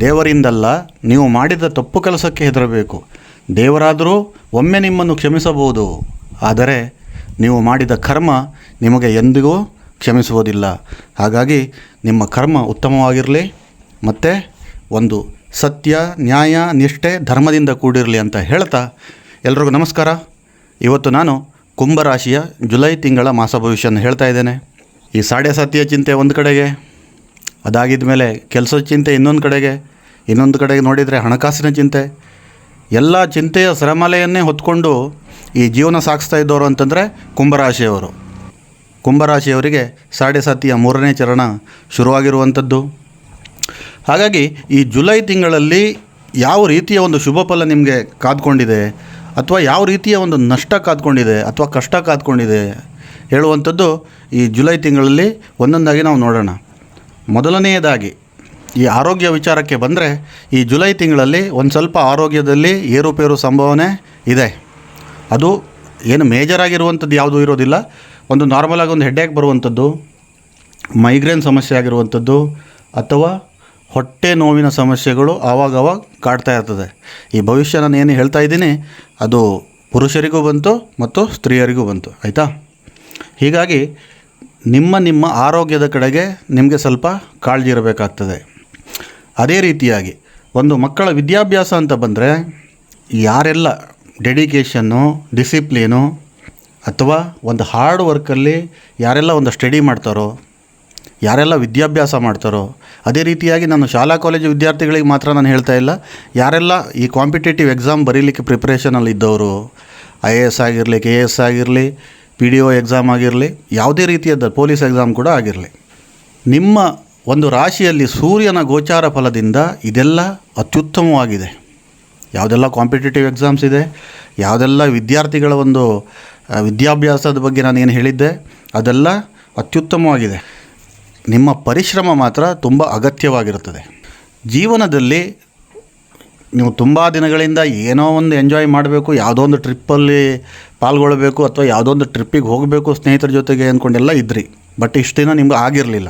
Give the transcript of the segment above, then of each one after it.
ದೇವರಿಂದಲ್ಲ ನೀವು ಮಾಡಿದ ತಪ್ಪು ಕೆಲಸಕ್ಕೆ ಹೆದರಬೇಕು. ದೇವರಾದರೂ ಒಮ್ಮೆ ನಿಮ್ಮನ್ನು ಕ್ಷಮಿಸಬಹುದು. ಆದರೆ ನೀವು ಮಾಡಿದ ಕರ್ಮ ನಿಮಗೆ ಎಂದಿಗೂ ಕ್ಷಮಿಸುವುದಿಲ್ಲ. ಹಾಗಾಗಿ ನಿಮ್ಮ ಕರ್ಮ ಉತ್ತಮವಾಗಿರಲಿ, ಮತ್ತು ಒಂದು ಸತ್ಯ, ನ್ಯಾಯ, ನಿಷ್ಠೆ, ಧರ್ಮದಿಂದ ಕೂಡಿರಲಿ ಅಂತ ಹೇಳ್ತಾ ಎಲ್ರಿಗೂ ನಮಸ್ಕಾರ. ಇವತ್ತು ನಾನು ಕುಂಭರಾಶಿಯ ಜುಲೈ ತಿಂಗಳ ಮಾಸ ಭವಿಷ್ಯನ ಹೇಳ್ತಾ ಇದ್ದೇನೆ. ಈ ಸಾಡೆ ಸತ್ಯ ಚಿಂತೆ ಒಂದು ಕಡೆಗೆ. ಅದಾಗಿದ ಮೇಲೆ ಕೆಲಸದ ಚಿಂತೆ ಇನ್ನೊಂದು ಕಡೆಗೆ ಇನ್ನೊಂದು ಕಡೆಗೆ ನೋಡಿದರೆ ಹಣಕಾಸಿನ ಚಿಂತೆ. ಎಲ್ಲ ಚಿಂತೆಯ ಸರಮಾಲೆಯನ್ನೇ ಹೊತ್ಕೊಂಡು ಈ ಜೀವನ ಸಾಗಿಸ್ತಾ ಇದ್ದವರು ಅಂತಂದರೆ ಕುಂಭರಾಶಿಯವರು. ಕುಂಭರಾಶಿಯವರಿಗೆ ಸಾಡೆ ಸಾತಿಯ ಮೂರನೇ ಚರಣ ಶುರುವಾಗಿರುವಂಥದ್ದು. ಹಾಗಾಗಿ ಈ ಜುಲೈ ತಿಂಗಳಲ್ಲಿ ಯಾವ ರೀತಿಯ ಒಂದು ಶುಭ ಫಲ ನಿಮಗೆ ಕಾದ್ಕೊಂಡಿದೆ, ಅಥವಾ ಯಾವ ರೀತಿಯ ಒಂದು ನಷ್ಟ ಕಾದ್ಕೊಂಡಿದೆ, ಅಥವಾ ಕಷ್ಟ ಕಾದ್ಕೊಂಡಿದೆ, ಹೇಳುವಂಥದ್ದು ಈ ಜುಲೈ ತಿಂಗಳಲ್ಲಿ ಒಂದೊಂದಾಗಿ ನಾವು ನೋಡೋಣ. ಮೊದಲನೆಯದಾಗಿ ಈ ಆರೋಗ್ಯ ವಿಚಾರಕ್ಕೆ ಬಂದರೆ ಈ ಜುಲೈ ತಿಂಗಳಲ್ಲಿ ಒಂದು ಸ್ವಲ್ಪ ಆರೋಗ್ಯದಲ್ಲಿ ಏರುಪೇರು ಸಂಭವನೆ ಇದೆ. ಅದು ಏನು ಮೇಜರ್ ಆಗಿರುವಂಥದ್ದು ಯಾವುದೂ ಇರೋದಿಲ್ಲ. ಒಂದು ನಾರ್ಮಲಾಗಿ ಒಂದು ಹೆಡ್ಡೇಕ್ ಬರುವಂಥದ್ದು ಮೈಗ್ರೇನ್ ಸಮಸ್ಯೆ ಆಗಿರುವಂಥದ್ದು, ಅಥವಾ ಹೊಟ್ಟೆ ನೋವಿನ ಸಮಸ್ಯೆಗಳು ಆವಾಗವಾಗ ಕಾಡ್ತಾ ಇರ್ತದೆ. ಈ ಭವಿಷ್ಯ ನಾನು ಏನು ಹೇಳ್ತಾ ಇದ್ದೀನಿ, ಅದು ಪುರುಷರಿಗೂ ಬಂತು ಮತ್ತು ಸ್ತ್ರೀಯರಿಗೂ ಬಂತು. ಆಯಿತಾ? ಹೀಗಾಗಿ ನಿಮ್ಮ ನಿಮ್ಮ ಆರೋಗ್ಯದ ಕಡೆಗೆ ನಿಮಗೆ ಸ್ವಲ್ಪ ಕಾಳಜಿ ಇರಬೇಕಾಗ್ತದೆ. ಅದೇ ರೀತಿಯಾಗಿ ಒಂದು ಮಕ್ಕಳ ವಿದ್ಯಾಭ್ಯಾಸ ಅಂತ ಬಂದರೆ ಯಾರೆಲ್ಲ ಡೆಡಿಕೇಷನ್ನು, ಡಿಸಿಪ್ಲೀನು ಅಥವಾ ಒಂದು ಹಾರ್ಡ್ ವರ್ಕಲ್ಲಿ ಯಾರೆಲ್ಲ ಒಂದು ಸ್ಟಡಿ ಮಾಡ್ತಾರೋ, ಯಾರೆಲ್ಲ ವಿದ್ಯಾಭ್ಯಾಸ ಮಾಡ್ತಾರೋ, ಅದೇ ರೀತಿಯಾಗಿ ನಾನು ಶಾಲಾ ಕಾಲೇಜು ವಿದ್ಯಾರ್ಥಿಗಳಿಗೆ ಮಾತ್ರ ನಾನು ಹೇಳ್ತಾ ಇಲ್ಲ. ಯಾರೆಲ್ಲ ಈ ಕಾಂಪಿಟೇಟಿವ್ ಎಕ್ಸಾಮ್ ಬರೀಲಿಕ್ಕೆ ಪ್ರಿಪ್ರೇಷನಲ್ಲಿ ಇದ್ದವರು, ಐ ಎ ಎಸ್ ಆಗಿರಲಿ, ಕೆ ಎ ಎಸ್ ಆಗಿರಲಿ ಪಿ ಡಿ ಒ ಎಕ್ಸಾಮ್ ಆಗಿರಲಿ, ಯಾವುದೇ ರೀತಿಯಾದ ಪೊಲೀಸ್ ಎಕ್ಸಾಮ್ ಕೂಡ ಆಗಿರಲಿ. ನಿಮ್ಮ ಒಂದು ರಾಶಿಯಲ್ಲಿ ಸೂರ್ಯನ ಗೋಚಾರ ಫಲದಿಂದ ಇದೆಲ್ಲ ಅತ್ಯುತ್ತಮವಾಗಿದೆ. ಯಾವುದೆಲ್ಲ ಕಾಂಪಿಟೇಟಿವ್ ಎಕ್ಸಾಮ್ಸ್ ಇದೆ, ಯಾವುದೆಲ್ಲ ವಿದ್ಯಾರ್ಥಿಗಳ ಒಂದು ವಿದ್ಯಾಭ್ಯಾಸದ ಬಗ್ಗೆ ನಾನು ಏನು ಹೇಳಿದ್ದೆ, ಅದೆಲ್ಲ ಅತ್ಯುತ್ತಮವಾಗಿದೆ. ನಿಮ್ಮ ಪರಿಶ್ರಮ ಮಾತ್ರ ತುಂಬ ಅಗತ್ಯವಾಗಿರುತ್ತದೆ. ಜೀವನದಲ್ಲಿ ನೀವು ತುಂಬ ದಿನಗಳಿಂದ ಏನೋ ಒಂದು ಎಂಜಾಯ್ ಮಾಡಬೇಕು, ಯಾವುದೋ ಒಂದು ಟ್ರಿಪ್ಪಲ್ಲಿ ಪಾಲ್ಗೊಳ್ಳಬೇಕು ಅಥವಾ ಯಾವುದೋ ಒಂದು ಟ್ರಿಪ್ಪಿಗೆ ಹೋಗಬೇಕು ಸ್ನೇಹಿತರ ಜೊತೆಗೆ ಅಂದ್ಕೊಂಡೆಲ್ಲ ಇದ್ರಿ. ಬಟ್ ಇಷ್ಟು ದಿನ ನಿಮ್ಗೆ ಆಗಿರಲಿಲ್ಲ.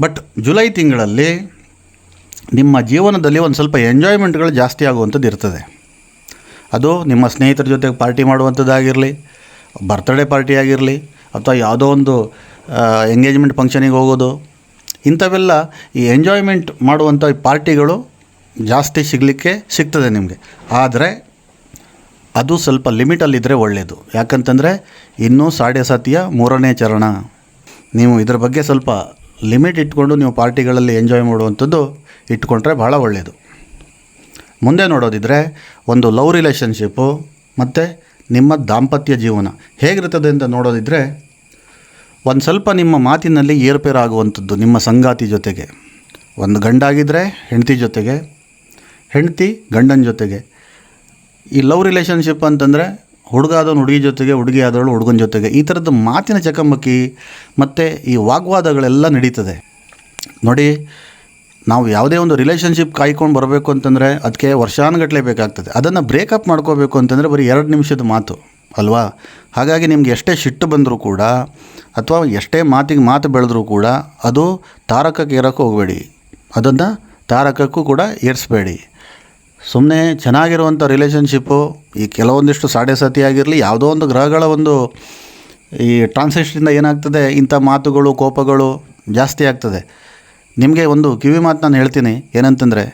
ಬಟ್ ಜುಲೈ ತಿಂಗಳಲ್ಲಿ ನಿಮ್ಮ ಜೀವನದಲ್ಲಿ ಒಂದು ಸ್ವಲ್ಪ ಎಂಜಾಯ್ಮೆಂಟ್ಗಳು ಜಾಸ್ತಿ ಆಗುವಂಥದ್ದು ಇರ್ತದೆ. ಅದು ನಿಮ್ಮ ಸ್ನೇಹಿತರ ಜೊತೆಗೆ ಪಾರ್ಟಿ ಮಾಡುವಂಥದ್ದಾಗಿರಲಿ ಬರ್ತ್ಡೇ ಪಾರ್ಟಿ ಆಗಿರಲಿ, ಅಥವಾ ಯಾವುದೋ ಒಂದು ಎಂಗೇಜ್ಮೆಂಟ್ ಫಂಕ್ಷನಿಗೆ ಹೋಗೋದು, ಇಂಥವೆಲ್ಲ ಈ ಎಂಜಾಯ್ಮೆಂಟ್ ಮಾಡುವಂಥ ಪಾರ್ಟಿಗಳು ಜಾಸ್ತಿ ಸಿಗಲಿಕ್ಕೆ ಸಿಗ್ತದೆ ನಿಮಗೆ. ಆದರೆ ಅದು ಸ್ವಲ್ಪ ಲಿಮಿಟಲ್ಲಿದ್ದರೆ ಒಳ್ಳೆಯದು ಯಾಕಂತಂದರೆ ಇನ್ನೂ ಸಾಡೆ ಸಾತಿಯ ಮೂರನೇ ಚರಣ. ನೀವು ಇದರ ಬಗ್ಗೆ ಸ್ವಲ್ಪ ಲಿಮಿಟ್ ಇಟ್ಕೊಂಡು ನೀವು ಪಾರ್ಟಿಗಳಲ್ಲಿ ಎಂಜಾಯ್ ಮಾಡುವಂಥದ್ದು ಇಟ್ಕೊಂಡ್ರೆ ಭಾಳ ಒಳ್ಳೆಯದು ಮುಂದೆ ನೋಡೋದಿದ್ರೆ ಒಂದು ಲವ್ ರಿಲೇಷನ್ಶಿಪ್ಪು ಮತ್ತು ನಿಮ್ಮ ದಾಂಪತ್ಯ ಜೀವನ. ಹೇಗಿರ್ತದೆ ಅಂತ ನೋಡೋದಿದ್ರೆ ಒಂದು ಸ್ವಲ್ಪ ನಿಮ್ಮ ಮಾತಿನಲ್ಲಿ ಏರ್ಪೇರಾಗುವಂಥದ್ದು ನಿಮ್ಮ ಸಂಗಾತಿ ಜೊತೆಗೆ. ಒಂದು ಗಂಡಾಗಿದ್ದರೆ ಹೆಂಡತಿ ಜೊತೆಗೆ, ಹೆಂಡತಿ ಗಂಡನ ಜೊತೆಗೆ. ಈ ಲವ್ ರಿಲೇಷನ್ಶಿಪ್ ಅಂತಂದರೆ ಹುಡುಗ ಆದವನು ಹುಡುಗಿ ಜೊತೆಗೆ, ಹುಡುಗಿ ಆದವಳು ಹುಡುಗನ ಜೊತೆಗೆ, ಈ ಥರದ್ದು ಮಾತಿನ ಚಕಮಕಿ ಮತ್ತು ಈ ವಾಗ್ವಾದಗಳೆಲ್ಲ ನಡೀತದೆ. ನೋಡಿ, ನಾವು ಯಾವುದೇ ಒಂದು ರಿಲೇಷನ್ಶಿಪ್ ಕಾಯ್ಕೊಂಡು ಬರಬೇಕು ಅಂತಂದರೆ ಅದಕ್ಕೆ ವರ್ಷಾನುಗಟ್ಟಲೆ ಬೇಕಾಗ್ತದೆ. ಅದನ್ನು ಬ್ರೇಕಪ್ ಮಾಡ್ಕೋಬೇಕು ಅಂತಂದರೆ ಬರೀ ಎರಡು ನಿಮಿಷದ ಮಾತು, ಅಲ್ವಾ? ಹಾಗಾಗಿ ನಿಮ್ಗೆ ಎಷ್ಟೇ ಸಿಟ್ಟು ಬಂದರೂ ಕೂಡ ಅಥವಾ ಎಷ್ಟೇ ಮಾತಿಗೆ ಮಾತು ಬೆಳೆದ್ರೂ ಕೂಡ ಅದು ತಾರಕಕ್ಕೆ ಏರೋಕ್ಕೆ ಹೋಗಬೇಡಿ. ಅದನ್ನು ತಾರಕಕ್ಕೂ ಕೂಡ ಏರಿಸಬೇಡಿ. ಸುಮ್ಮನೆ ಚೆನ್ನಾಗಿರುವಂಥ ರಿಲೇಷನ್ಶಿಪ್ಪು, ಈ ಕೆಲವೊಂದಿಷ್ಟು ಸಾಡೆ ಸತಿ ಆಗಿರಲಿ, ಯಾವುದೋ ಒಂದು ಗ್ರಹಗಳ ಒಂದು ಈ ಟ್ರಾನ್ಸೆಷನಿಂದ ಏನಾಗ್ತದೆ, ಇಂಥ ಮಾತುಗಳು, ಕೋಪಗಳು ಜಾಸ್ತಿ ಆಗ್ತದೆ. ನಿಮಗೆ ಒಂದು ಕಿವಿ ಮಾತು ನಾನು ಹೇಳ್ತೀನಿ, ಏನಂತಂದರೆ,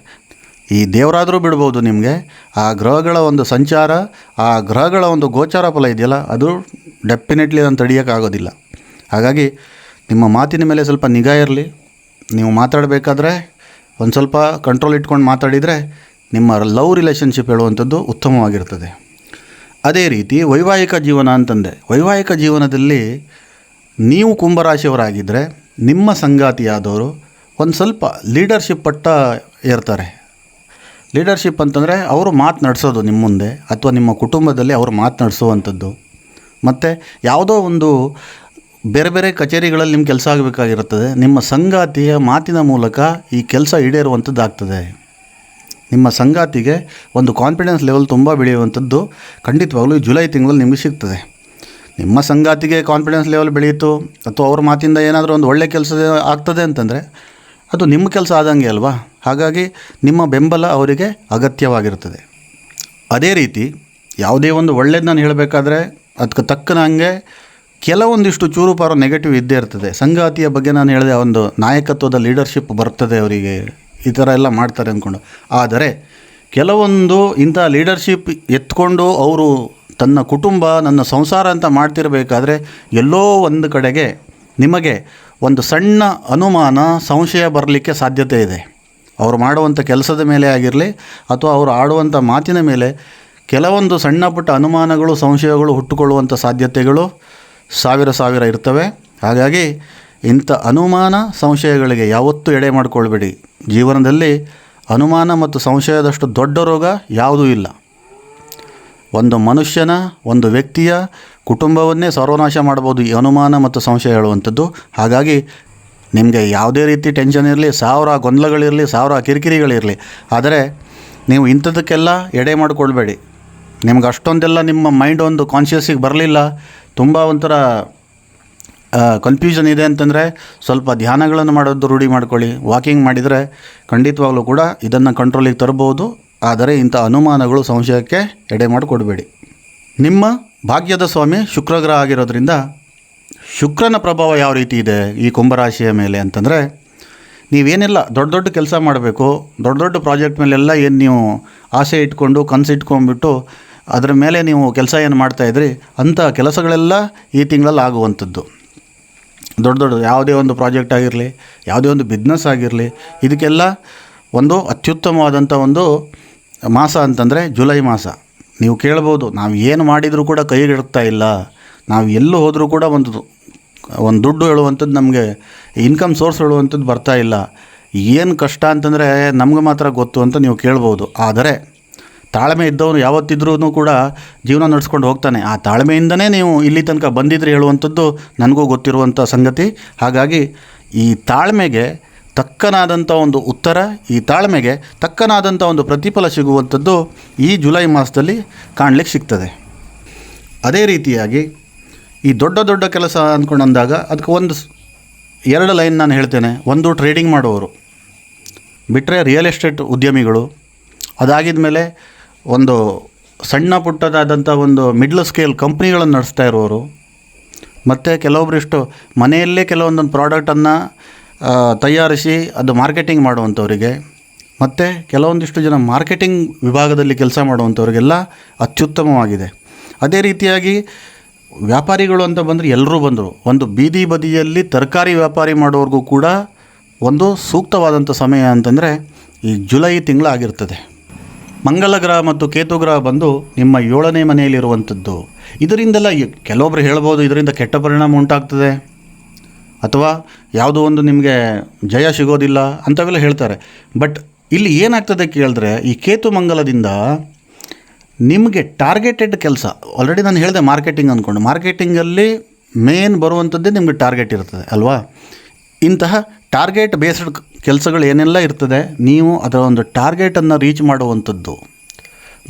ಈ ದೇವರಾದರೂ ಬಿಡ್ಬೋದು ನಿಮಗೆ, ಆ ಗ್ರಹಗಳ ಒಂದು ಸಂಚಾರ, ಆ ಗ್ರಹಗಳ ಒಂದು ಗೋಚಾರ ಫಲ ಇದೆಯಲ್ಲ, ಅದು ಡೆಫಿನೆಟ್ಲಿ ನಾನು ತಡೆಯೋಕ್ಕಾಗೋದಿಲ್ಲ ಹಾಗಾಗಿ, ನಿಮ್ಮ ಮಾತಿನ ಮೇಲೆ ಸ್ವಲ್ಪ ನಿಗಾ ಇರಲಿ. ನೀವು ಮಾತಾಡಬೇಕಾದ್ರೆ, ಒಂದು ಸ್ವಲ್ಪ ಕಂಟ್ರೋಲ್ ಇಟ್ಕೊಂಡು ಮಾತಾಡಿದರೆ ನಿಮ್ಮ ಲವ್ ರಿಲೇಷನ್ಶಿಪ್ ಹೇಳುವಂಥದ್ದು ಉತ್ತಮವಾಗಿರ್ತದೆ ಅದೇ ರೀತಿ ವೈವಾಹಿಕ ಜೀವನ ಅಂತಂದೆ, ವೈವಾಹಿಕ ಜೀವನದಲ್ಲಿ ನೀವು ಕುಂಭರಾಶಿಯವರಾಗಿದ್ದರೆ ನಿಮ್ಮ ಸಂಗಾತಿಯಾದವರು ಒಂದು ಸ್ವಲ್ಪ ಲೀಡರ್ಶಿಪ್ ಪಟ್ಟ ಇರ್ತಾರೆ ಲೀಡರ್ಶಿಪ್ ಅಂತಂದರೆ ಅವರು ಮಾತು ನಡೆಸೋದು ನಿಮ್ಮ ಮುಂದೆ ಅಥವಾ ನಿಮ್ಮ ಕುಟುಂಬದಲ್ಲಿ ಅವರು ಮಾತು ನಡೆಸುವಂಥದ್ದು. ಮತ್ತು ಯಾವುದೋ ಒಂದು ಬೇರೆ ಬೇರೆ ಕಚೇರಿಗಳಲ್ಲಿ ನಿಮ್ಮ ಕೆಲಸ ಆಗಬೇಕಾಗಿರುತ್ತದೆ, ನಿಮ್ಮ ಸಂಗಾತಿಯ ಮಾತಿನ ಮೂಲಕ ಈ ಕೆಲಸ ಈಡೇರುವಂಥದ್ದು ಆಗ್ತದೆ ನಿಮ್ಮ ಸಂಗಾತಿಗೆ ಒಂದು ಕಾನ್ಫಿಡೆನ್ಸ್ ಲೆವೆಲ್ ತುಂಬ ಬೆಳೆಯುವಂಥದ್ದು ಖಂಡಿತವಾಗಲೂ ಜುಲೈ ತಿಂಗಳಲ್ಲಿ ನಿಮಗೆ ಸಿಗ್ತದೆ. ನಿಮ್ಮ ಸಂಗಾತಿಗೆ ಕಾನ್ಫಿಡೆನ್ಸ್ ಲೆವೆಲ್ ಬೆಳೆಯಿತು, ಅಥವಾ ಅವ್ರ ಮಾತಿಂದ ಏನಾದರೂ ಒಂದು ಒಳ್ಳೆ ಕೆಲಸ ಆಗ್ತದೆ ಅಂತಂದರೆ ಅದು ನಿಮ್ಮ ಕೆಲಸ ಆದಂಗೆ ಅಲ್ವಾ? ಹಾಗಾಗಿ ನಿಮ್ಮ ಬೆಂಬಲ ಅವರಿಗೆ ಅಗತ್ಯವಾಗಿರ್ತದೆ ಅದೇ ರೀತಿ ಯಾವುದೇ ಒಂದು ಒಳ್ಳೇದು ನಾನು ಹೇಳಬೇಕಾದ್ರೆ ಅದಕ್ಕೆ ತಕ್ಕನಂಗೆ ಕೆಲವೊಂದಿಷ್ಟು ಚೂರು ಪಾರು ನೆಗೆಟಿವ್ ಇದ್ದೇ ಇರ್ತದೆ. ಸಂಗಾತಿಯ ಬಗ್ಗೆ ನಾನು ಹೇಳಿದೆ ಒಂದು ನಾಯಕತ್ವದ ಲೀಡರ್ಶಿಪ್ ಬರ್ತದೆ ಅವರಿಗೆ. ಈ ಥರ ಎಲ್ಲ ಮಾಡ್ತಾರೆ ಅಂದ್ಕೊಂಡು. ಆದರೆ ಕೆಲವೊಂದು ಇಂಥ ಲೀಡರ್ಶಿಪ್ ಎತ್ಕೊಂಡು ಅವರು ತನ್ನ ಕುಟುಂಬ, ನನ್ನ ಸಂಸಾರ ಅಂತ ಮಾಡ್ತಿರಬೇಕಾದ್ರೆ ಎಲ್ಲೋ ಒಂದು ಕಡೆಗೆ ನಿಮಗೆ ಒಂದು ಸಣ್ಣ ಅನುಮಾನ, ಸಂಶಯ ಬರಲಿಕ್ಕೆ ಸಾಧ್ಯತೆ ಇದೆ. ಅವರು ಮಾಡುವಂಥ ಕೆಲಸದ ಮೇಲೆ ಆಗಿರಲಿ ಅಥವಾ ಅವರು ಆಡುವಂಥ ಮಾತಿನ ಮೇಲೆ ಕೆಲವೊಂದು ಸಣ್ಣ ಪುಟ್ಟ ಅನುಮಾನಗಳು, ಸಂಶಯಗಳು ಹುಟ್ಟುಕೊಳ್ಳುವಂಥ ಸಾಧ್ಯತೆಗಳು ಸಾವಿರ ಸಾವಿರ ಇರ್ತವೆ. ಹಾಗಾಗಿ ಇಂಥ ಅನುಮಾನ, ಸಂಶಯಗಳಿಗೆ ಯಾವತ್ತೂ ಎಡೆ ಮಾಡಿಕೊಳ್ಬೇಡಿ. ಜೀವನದಲ್ಲಿ ಅನುಮಾನ ಮತ್ತು ಸಂಶಯದಷ್ಟು ದೊಡ್ಡ ರೋಗ ಯಾವುದೂ ಇಲ್ಲ. ಒಂದು ಮನುಷ್ಯನ, ಒಂದು ವ್ಯಕ್ತಿಯ ಕುಟುಂಬವನ್ನೇ ಸರ್ವನಾಶ ಮಾಡ್ಬೋದು ಈ ಅನುಮಾನ ಮತ್ತು ಸಂಶಯ ಹೇಳುವಂಥದ್ದು. ಹಾಗಾಗಿ ನಿಮಗೆ ಯಾವುದೇ ರೀತಿ ಟೆನ್ಷನ್ ಇರಲಿ, ಸಾವಿರ ಗೊಂದಲಗಳಿರಲಿ, ಸಾವಿರ ಕಿರಿಕಿರಿಗಳಿರಲಿ, ಆದರೆ ನೀವು ಇಂಥದಕ್ಕೆಲ್ಲ ಎಡೆ ಮಾಡಿಕೊಳ್ಬೇಡಿ. ನಿಮ್ಗೆ ಅಷ್ಟೊಂದೆಲ್ಲ ನಿಮ್ಮ ಮೈಂಡ್ ಒಂದು ಕಾನ್ಷಿಯಸ್ಸಿಗೆ ಬರಲಿಲ್ಲ, ತುಂಬ ಒಂಥರ ಕನ್ಫ್ಯೂಷನ್ ಇದೆ ಅಂತಂದರೆ ಸ್ವಲ್ಪ ಧ್ಯಾನಗಳನ್ನು ಮಾಡೋದು ರೂಢಿ ಮಾಡ್ಕೊಳ್ಳಿ. ವಾಕಿಂಗ್ ಮಾಡಿದರೆ ಖಂಡಿತವಾಗಲೂ ಕೂಡ ಇದನ್ನು ಕಂಟ್ರೋಲಿಗೆ ತರಬಹುದು. ಆದರೆ ಇಂಥ ಅನುಮಾನಗಳು ಸಂಶಯಕ್ಕೆ ಎಡೆ ಮಾಡಿಕೊಡಬೇಡಿ. ನಿಮ್ಮ ಭಾಗ್ಯದ ಸ್ವಾಮಿ ಶುಕ್ರಗ್ರಹ ಆಗಿರೋದ್ರಿಂದ ಶುಕ್ರನ ಪ್ರಭಾವ ಯಾವ ರೀತಿ ಇದೆ ಈ ಕುಂಭರಾಶಿಯ ಮೇಲೆ ಅಂತಂದರೆ ನೀವೇನೆಲ್ಲ ದೊಡ್ಡ ದೊಡ್ಡ ಕೆಲಸ ಮಾಡಬೇಕು. ದೊಡ್ಡ ದೊಡ್ಡ ಪ್ರಾಜೆಕ್ಟ್ ಮೇಲೆಲ್ಲ ಏನು ನೀವು ಆಸೆ ಇಟ್ಕೊಂಡು, ಕನಸು ಇಟ್ಕೊಂಡ್ಬಿಟ್ಟು ಅದರ ಮೇಲೆ ನೀವು ಕೆಲಸ ಏನು ಮಾಡ್ತಾಯಿದ್ರಿ ಅಂಥ ಕೆಲಸಗಳೆಲ್ಲ ಈ ತಿಂಗಳಲ್ಲಿ ಆಗುವಂಥದ್ದು. ದೊಡ್ಡ ದೊಡ್ಡ ಯಾವುದೇ ಒಂದು ಪ್ರಾಜೆಕ್ಟ್ ಆಗಿರಲಿ, ಯಾವುದೇ ಒಂದು ಬಿಸ್ನೆಸ್ ಆಗಿರಲಿ, ಇದಕ್ಕೆಲ್ಲ ಒಂದು ಅತ್ಯುತ್ತಮವಾದಂಥ ಒಂದು ಮಾಸ ಅಂತಂದರೆ ಜುಲೈ ಮಾಸ. ನೀವು ಕೇಳ್ಬೋದು, ನಾವು ಏನು ಮಾಡಿದರೂ ಕೂಡ ಕೈಗಿಡ್ತಾ ಇಲ್ಲ. ನಾವು ಎಲ್ಲೂ ಹೋದರೂ ಕೂಡ ಒಂದು ಒಂದು ದುಡ್ಡು ಹೇಳುವಂಥದ್ದು ನಮಗೆ ಇನ್ಕಮ್ ಸೋರ್ಸ್ ಹೇಳುವಂಥದ್ದು ಬರ್ತಾ ಇಲ್ಲ. ಏನು ಕಷ್ಟ ಅಂತಂದರೆ ನಮ್ಗೆ ಮಾತ್ರ ಗೊತ್ತು ಅಂತ ನೀವು ಕೇಳ್ಬೋದು. ಆದರೆ ತಾಳ್ಮೆ ಇದ್ದವನು ಯಾವತ್ತಿದ್ರೂ ಕೂಡ ಜೀವನ ನಡೆಸ್ಕೊಂಡು ಹೋಗ್ತಾನೆ. ಆ ತಾಳ್ಮೆಯಿಂದನೇ ನೀವು ಇಲ್ಲಿ ತನಕ ಬಂದಿದ್ರೆ ಹೇಳುವಂಥದ್ದು ನನಗೂ ಗೊತ್ತಿರುವಂಥ ಸಂಗತಿ. ಹಾಗಾಗಿ ಈ ತಾಳ್ಮೆಗೆ ತಕ್ಕನಾದಂಥ ಒಂದು ಉತ್ತರ, ಈ ತಾಳ್ಮೆಗೆ ತಕ್ಕನಾದಂಥ ಒಂದು ಪ್ರತಿಫಲ ಸಿಗುವಂಥದ್ದು ಈ ಜುಲೈ ಮಾಸದಲ್ಲಿ ಕಾಣಲಿಕ್ಕೆ ಸಿಗ್ತದೆ. ಅದೇ ರೀತಿಯಾಗಿ ಈ ದೊಡ್ಡ ದೊಡ್ಡ ಕೆಲಸ ಅಂದ್ಕೊಂಡು ಅಂದಾಗ ಅದಕ್ಕೆ ಒಂದು ಎರಡು ಲೈನ್ ನಾನು ಹೇಳ್ತೇನೆ. ಒಂದು ಟ್ರೇಡಿಂಗ್ ಮಾಡುವವರು. ಬಿಟ್ಟರೆ ರಿಯಲ್ ಎಸ್ಟೇಟ್ ಉದ್ಯಮಿಗಳು. ಅದಾಗಿದ ಮೇಲೆ ಒಂದು ಸಣ್ಣ ಪುಟ್ಟದಾದಂಥ ಒಂದು ಮಿಡ್ಲ್ ಸ್ಕೇಲ್ ಕಂಪ್ನಿಗಳನ್ನು ನಡೆಸ್ತಾ ಇರೋರು. ಮತ್ತು ಕೆಲವೊಬ್ಬರಿಷ್ಟು ಮನೆಯಲ್ಲೇ ಕೆಲವೊಂದೊಂದು ಪ್ರಾಡಕ್ಟನ್ನು ತಯಾರಿಸಿ ಅದು ಮಾರ್ಕೆಟಿಂಗ್ ಮಾಡುವಂಥವರಿಗೆ, ಮತ್ತು ಕೆಲವೊಂದಿಷ್ಟು ಜನ ಮಾರ್ಕೆಟಿಂಗ್ ವಿಭಾಗದಲ್ಲಿ ಕೆಲಸ ಮಾಡುವಂಥವ್ರಿಗೆಲ್ಲ ಅತ್ಯುತ್ತಮವಾಗಿದೆ. ಅದೇ ರೀತಿಯಾಗಿ ವ್ಯಾಪಾರಿಗಳು ಅಂತ ಬಂದರೆ ಎಲ್ಲರೂ ಬಂದರು. ಒಂದು ಬೀದಿ ಬದಿಯಲ್ಲಿ ತರಕಾರಿ ವ್ಯಾಪಾರಿ ಮಾಡೋರಿಗೂ ಕೂಡ ಒಂದು ಸೂಕ್ತವಾದಂಥ ಸಮಯ ಅಂತಂದರೆ ಈ ಜುಲೈ ತಿಂಗಳಾಗಿರ್ತದೆ. ಮಂಗಲ ಗ್ರಹ ಮತ್ತು ಕೇತು ಗ್ರಹ ಬಂದು ನಿಮ್ಮ ಏಳನೇ ಮನೆಯಲ್ಲಿರುವಂಥದ್ದು. ಇದರಿಂದೆಲ್ಲ ಕೆಲವೊಬ್ರು ಹೇಳ್ಬೋದು ಇದರಿಂದ ಕೆಟ್ಟ ಪರಿಣಾಮ ಉಂಟಾಗ್ತದೆ. ಅಥವಾ ಯಾವುದೋ ಒಂದು ನಿಮಗೆ ಜಯ ಸಿಗೋದಿಲ್ಲ ಅಂಥವೆಲ್ಲ ಹೇಳ್ತಾರೆ. ಬಟ್ ಇಲ್ಲಿ ಏನಾಗ್ತದೆ ಕೇಳಿದ್ರೆ ಈ ಕೇತು ಮಂಗಲದಿಂದ ನಿಮಗೆ ಟಾರ್ಗೆಟೆಡ್ ಕೆಲಸ. ಆಲ್ರೆಡಿ ನಾನು ಹೇಳಿದೆ ಮಾರ್ಕೆಟಿಂಗ್ ಅಂದ್ಕೊಂಡು ಮಾರ್ಕೆಟಿಂಗಲ್ಲಿ ಮೇನ್ ಬರುವಂಥದ್ದೇ ನಿಮಗೆ ಟಾರ್ಗೆಟ್ ಇರ್ತದೆ, ಅಲ್ವಾ? ಇಂತಹ ಟಾರ್ಗೆಟ್ ಬೇಸ್ಡ್ ಕೆಲಸಗಳು ಏನೆಲ್ಲ ಇರ್ತದೆ, ನೀವು ಅದರ ಒಂದು ಟಾರ್ಗೆಟನ್ನು ರೀಚ್ ಮಾಡುವಂಥದ್ದು.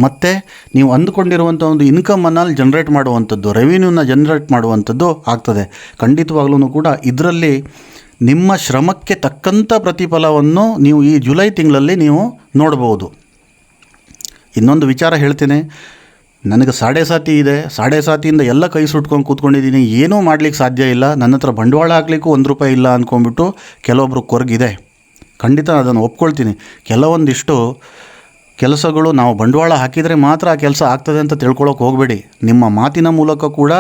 ಮತ್ತು ನೀವು ಅಂದುಕೊಂಡಿರುವಂಥ ಒಂದು ಇನ್ಕಮನ್ನು ಜನ್ರೇಟ್ ಮಾಡುವಂಥದ್ದು ರೆವಿನ್ಯೂನ ಜನ್ರೇಟ್ ಮಾಡುವಂಥದ್ದು ಆಗ್ತದೆ. ಖಂಡಿತವಾಗ್ಲೂ ಕೂಡ ಇದರಲ್ಲಿ ನಿಮ್ಮ ಶ್ರಮಕ್ಕೆ ತಕ್ಕಂಥ ಪ್ರತಿಫಲವನ್ನು ನೀವು ಈ ಜುಲೈ ತಿಂಗಳಲ್ಲಿ ನೀವು ನೋಡಬಹುದು ಇನ್ನೊಂದು ವಿಚಾರ ಹೇಳ್ತೇನೆ, ನನಗೆ ಸಾಡೆ ಸಾತಿ ಇದೆ. ಸಾಡೆ ಸಾತಿಯಿಂದ ಎಲ್ಲ ಕೈ ಸುಟ್ಕೊಂಡು ಕೂತ್ಕೊಂಡಿದ್ದೀನಿ. ಏನೂ ಮಾಡ್ಲಿಕ್ಕೆ ಸಾಧ್ಯ ಇಲ್ಲ. ನನ್ನ ಹತ್ರ ಬಂಡವಾಳ ಹಾಕ್ಲಿಕ್ಕೂ ಒಂದು ರೂಪಾಯಿ ಇಲ್ಲ ಅಂದ್ಕೊಂಡ್ಬಿಟ್ಟು ಕೆಲವೊಬ್ರು ಕೊರಗಿದೆ. ಖಂಡಿತ ಅದನ್ನು ಒಪ್ಕೊಳ್ತೀನಿ. ಕೆಲವೊಂದಿಷ್ಟು ಕೆಲಸಗಳು ನಾವು ಬಂಡವಾಳ ಹಾಕಿದರೆ ಮಾತ್ರ ಆ ಕೆಲಸ ಆಗ್ತದೆ ಅಂತ ತಿಳ್ಕೊಳಕ್ಕೆ ಹೋಗಬೇಡಿ. ನಿಮ್ಮ ಮಾತಿನ ಮೂಲಕ ಕೂಡ